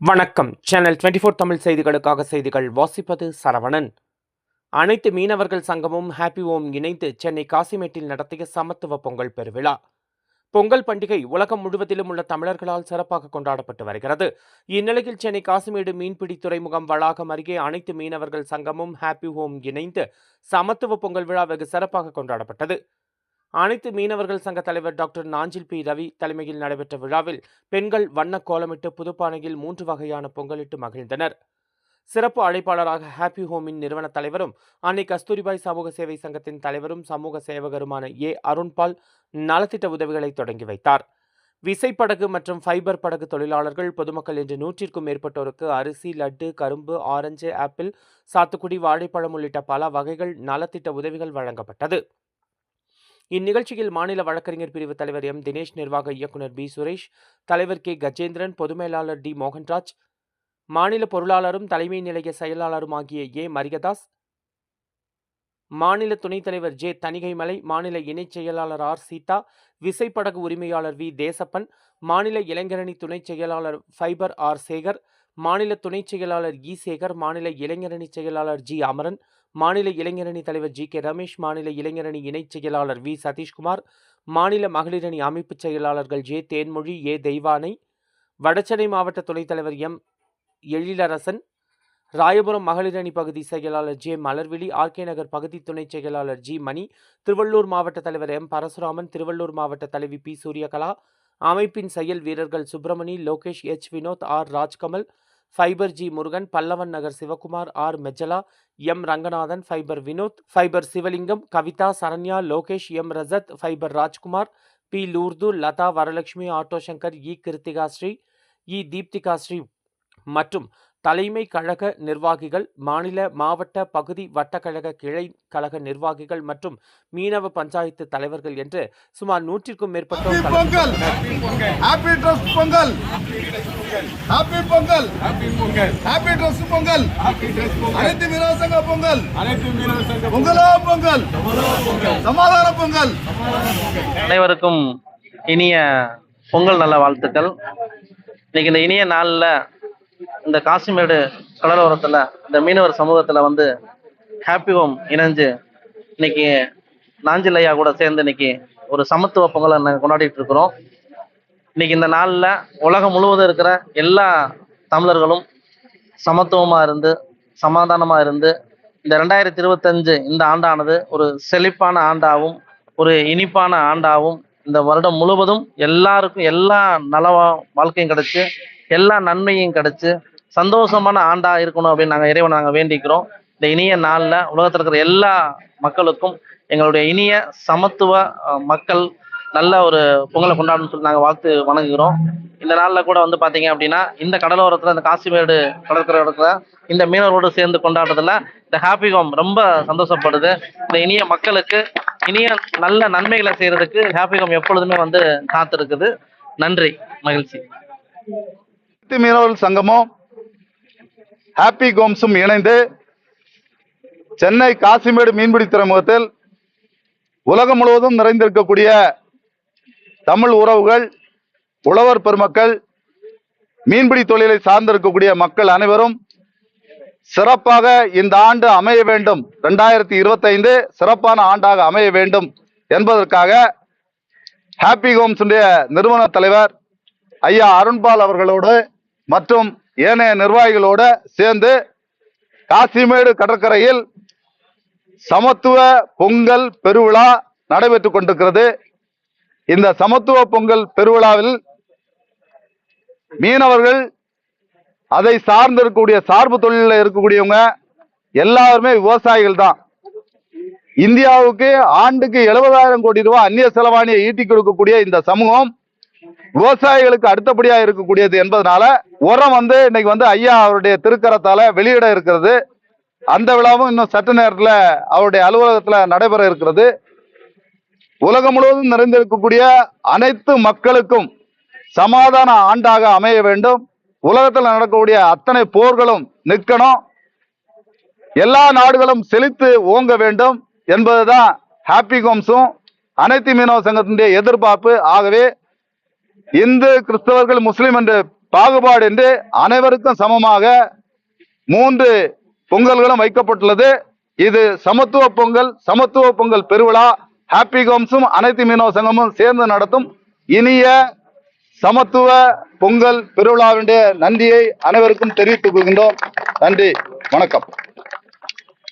வணக்கம். Channel twenty four Tamil செய்திகளுக்காக செய்திகள் வாசிப்பது சரவணன். அனைத்து மீனவர்கள் சங்கமும் ஹாப்பி ஓம் இணைந்து சென்னை காசிமேட்டில் நடத்திய சமத்துவ பொங்கல் பெருவிழா. பொங்கல் பண்டிகை உலகம் முழுவதிலும் உள்ள தமிழர்களால் சிறப்பாக கொண்டாடப்பட்டு வருகிறது. இந்நிலையில் சென்னை காசிமேடு மீன்பிடி துறைமுகம் வளாகம் அருகே அனைத்து மீனவர்கள் சங்கமும் ஹாப்பி ஹோம் இணைந்து சமத்துவ பொங்கல் விழா வெகு சிறப்பாக கொண்டாடப்பட்டது. அனைத்து மீனவர்கள் சங்க தலைவர் டாக்டர் நாஞ்சில் பி. ரவி தலைமையில் நடைபெற்ற விழாவில் பெண்கள் வண்ண கோலமிட்டு புதுப்பானையில் மூன்று வகையான பொங்கலிட்டு மகிழ்ந்தனர். சிறப்பு அழைப்பாளராக ஹாப்பி ஹோமின் நிறுவன தலைவரும் அன்னை கஸ்தூரிபாய் சமூக சேவை சங்கத்தின் தலைவரும் சமூக சேவகருமான ஏ. அருண்பால் நலத்திட்ட உதவிகளை தொடங்கி வைத்தார். விசைப்படகு மற்றும் ஃபைபர் படகு தொழிலாளர்கள் பொதுமக்கள் என்று நூற்றிற்கும் மேற்பட்டோருக்கு அரிசி லட்டு கரும்பு ஆரஞ்சு ஆப்பிள் சாத்துக்குடி வாழைப்பழம் உள்ளிட்ட பல வகைகள் நலத்திட்ட உதவிகள் வழங்கப்பட்டது. இந்நிகழ்ச்சியில் மாநில வழக்கறிஞர் பிரிவு தலைவர் எம். தினேஷ் நிர்வாக இயக்குனர் பி. சுரேஷ் தலைவர் கே. கஜேந்திரன் பொது மேலாளர் டி. மோகன்ராஜ் மாநில பொருளாளரும் தலைமை நிலைய செயலாளரும் ஆகிய ஏ. மரியதாஸ் மாநில துணைத் தலைவர் ஜே. தணிகைமலை மாநில இணைச் செயலாளர் ஆர். சீதா விசைப்படகு உரிமையாளர் வி. தேசப்பன் மாநில இளைஞரணி துணைச் செயலாளர் ஃபைபர் ஆர். சேகர் மாநில துணைச் செயலாளர் இ. சேகர் மாநில இளைஞரணி செயலாளர் ஜி. அமரன் மாநில இளைஞரணி தலைவர் ஜி. கே. ரமேஷ் மாநில இளைஞரணி இணைச் செயலாளர் வி. சதீஷ்குமார் மாநில மகளிரணி அமைப்புச் செயலாளர்கள் ஜே. தேன்மொழி ஏ. தெய்வானை வடசென்னை மாவட்ட துணைத் தலைவர் எம். எழிலரசன் ராயபுரம் மகளிரணி பகுதி செயலாளர் ஜே. மலர்விழி ஆர்கே நகர் பகுதி துணைச் செயலாளர் ஜி. மணி திருவள்ளூர் மாவட்ட தலைவர் எம். பரசுராமன் திருவள்ளூர் மாவட்ட தலைவி பி. சூரியகலா அமைப்பின் செயல் வீரர்கள் Subramani Lokesh H. Vinod R. Rajkamal fibre G Murugan Pallavan Nagar Sivakumar R Mejala M Ranganathan fibre Vinod fibre Sivalingam Kavitha Saranya Lokesh M Rajath fibre Rajkumar P Lourdu Latha Varalakshmi auto Shankar E Kiruthika Sri E Deepthika Sri மற்றும் தலைமை கழக நிர்வாகிகள் மாநில மாவட்ட பகுதி வட்டக்கழக கிளை கழக நிர்வாகிகள் மற்றும் மீனவ பஞ்சாயத்து தலைவர்கள் என்று சுமார் நூற்றிற்கும் மேற்பட்டோர் ஹாப்பி கலந்து பொங்கல்! கொண்டனர். Happy trust Pongal! Happy Pongal! Happy trust Pongal! அனைத்து மீனவ சங்க பொங்கல்! அனைத்து மீனவ சங்க பொங்கலோ! பொங்கல்! சமாதான பொங்கல்! அனைவருக்கும் இனிய பொங்கல் நல்ல வாழ்த்துக்கள். இன்னைக்கு இந்த இனிய நாளில் இந்த காசிமேடு கடலோரத்தில் இந்த மீனவர் சமூகத்தில் வந்து ஹாப்பி ஹோம் இணைஞ்சு இன்னைக்கு நாஞ்சில் ஐயா கூட சேர்ந்து இன்னைக்கு ஒரு சமத்துவ பொங்கலை நாங்கள் கொண்டாடிட்டு இருக்கிறோம். இன்னைக்கு இந்த நாளில் உலகம் முழுவதும் இருக்கிற எல்லா தமிழர்களும் சமத்துவமாக இருந்து சமாதானமாக இருந்து இந்த ரெண்டாயிரத்தி இருபத்தஞ்சு இந்த ஆண்டானது ஒரு செழிப்பான ஆண்டாகவும் ஒரு இனிப்பான ஆண்டாகவும் இந்த வருடம் முழுவதும் எல்லாருக்கும் எல்லா நலவா வாழ்க்கையும் கிடைச்சு எல்லா நன்மையும் கிடைச்சு சந்தோஷமான ஆண்டா இருக்கணும் அப்படின்னு நாங்கள் இறைவனை நாங்கள் வேண்டிக்கிறோம். இந்த இனிய நாளில் உலகத்தில் இருக்கிற எல்லா மக்களுக்கும் எங்களுடைய இனிய சமத்துவ மக்கள் நல்ல ஒரு பொங்கலை கொண்டாடணும்னு சொல்லி நாங்கள் வாழ்த்து வணங்குகிறோம். இந்த நாளில் கூட வந்து பார்த்தீங்க அப்படின்னா இந்த கடலோரத்தில் இந்த காசிமேடு கடற்கரை இடத்துல இந்த மீனவர்களோடு சேர்ந்து கொண்டாடுறதுல இந்த ஹாப்பி ஹோம் ரொம்ப சந்தோஷப்படுது. இந்த இனிய மக்களுக்கு இனிய நல்ல நன்மைகளை செய்யறதுக்கு ஹாப்பி ஹோம் எப்பொழுதுமே வந்து காத்திருக்குது. நன்றி மகிழ்ச்சி. மீனவர்கள் சங்கமும் ஹாப்பி கோம்ஸும் இணைந்து சென்னை காசிமேடு மீன்பிடி துறைமுகத்தில் உலகம் முழுவதும் நிறைந்திருக்கக்கூடிய தமிழ் உறவுகள் உழவர் பெருமக்கள் மீன்பிடி தொழிலை சார்ந்திருக்கக்கூடிய மக்கள் அனைவரும் சிறப்பாக இந்த ஆண்டு அமைய வேண்டும். ரெண்டாயிரத்தி இருபத்தைந்து சிறப்பான ஆண்டாக அமைய வேண்டும் என்பதற்காக ஹாப்பி ஹோம்ஸுடைய நிறுவன தலைவர் ஐயா அருண்பால் அவர்களோடு மற்றும் ஏனைய நிர்வாகிகளோடு சேர்ந்து காசிமேடு கடற்கரையில் சமத்துவ பொங்கல் பெருவிழா நடைபெற்றுக் கொண்டிருக்கிறது. இந்த சமத்துவ பொங்கல் பெருவிழாவில் மீனவர்கள் அதை சார்ந்து இருக்கக்கூடிய சார்பு தொழிலில் இருக்கக்கூடியவங்க எல்லாருமே விவசாயிகள் தான். இந்தியாவுக்கு ஆண்டுக்கு எழுபதாயிரம் கோடி ரூபாய் அந்நிய செலவாணியை ஈட்டி கொடுக்கக்கூடிய இந்த சமூகம் விவசாயிகளுக்கு அடுத்தபடியா இருக்கக்கூடியது என்பதனால உரம் வந்து இன்னைக்கு வந்து ஐயா அவருடைய திருக்கரத்தால வெளியிட இருக்கிறது. அந்த விழாவும் இன்னும் சற்று நேரத்தில் அவருடைய அலுவலகத்தில் நடைபெற இருக்கிறது. உலகம் முழுவதும் நிறைந்திருக்கக்கூடிய அனைத்து மக்களுக்கும் சமாதான ஆண்டாக அமைய வேண்டும். உலகத்தில் நடக்கக்கூடிய அத்தனை போர்களும் நிற்கணும். எல்லா நாடுகளும் செழித்து ஓங்க வேண்டும் என்பதுதான் ஹாப்பி கோம்ஸும் அனைத்து மீனவ சங்கத்தினுடைய எதிர்பார்ப்பு. ஆகவே இந்து கிறிஸ்தவர்கள் முஸ்லிம் என்று பாகுபாடு என்று அனைவருக்கும் சமமாக மூன்று பொங்கல்களும் வைக்கப்பட்டுள்ளது. இது சமத்துவ பொங்கல் சமத்துவ பொங்கல் பெருவிழா ஹாப்பி கோம்ஸும் அனைத்து மீனவ சங்கமும் சேர்ந்து நடத்தும் இனிய சமத்துவ பொங்கல் பெருவிழாவினுடைய நன்றியை அனைவருக்கும் தெரிவித்துக் கொள்கின்றோம். நன்றி வணக்கம்.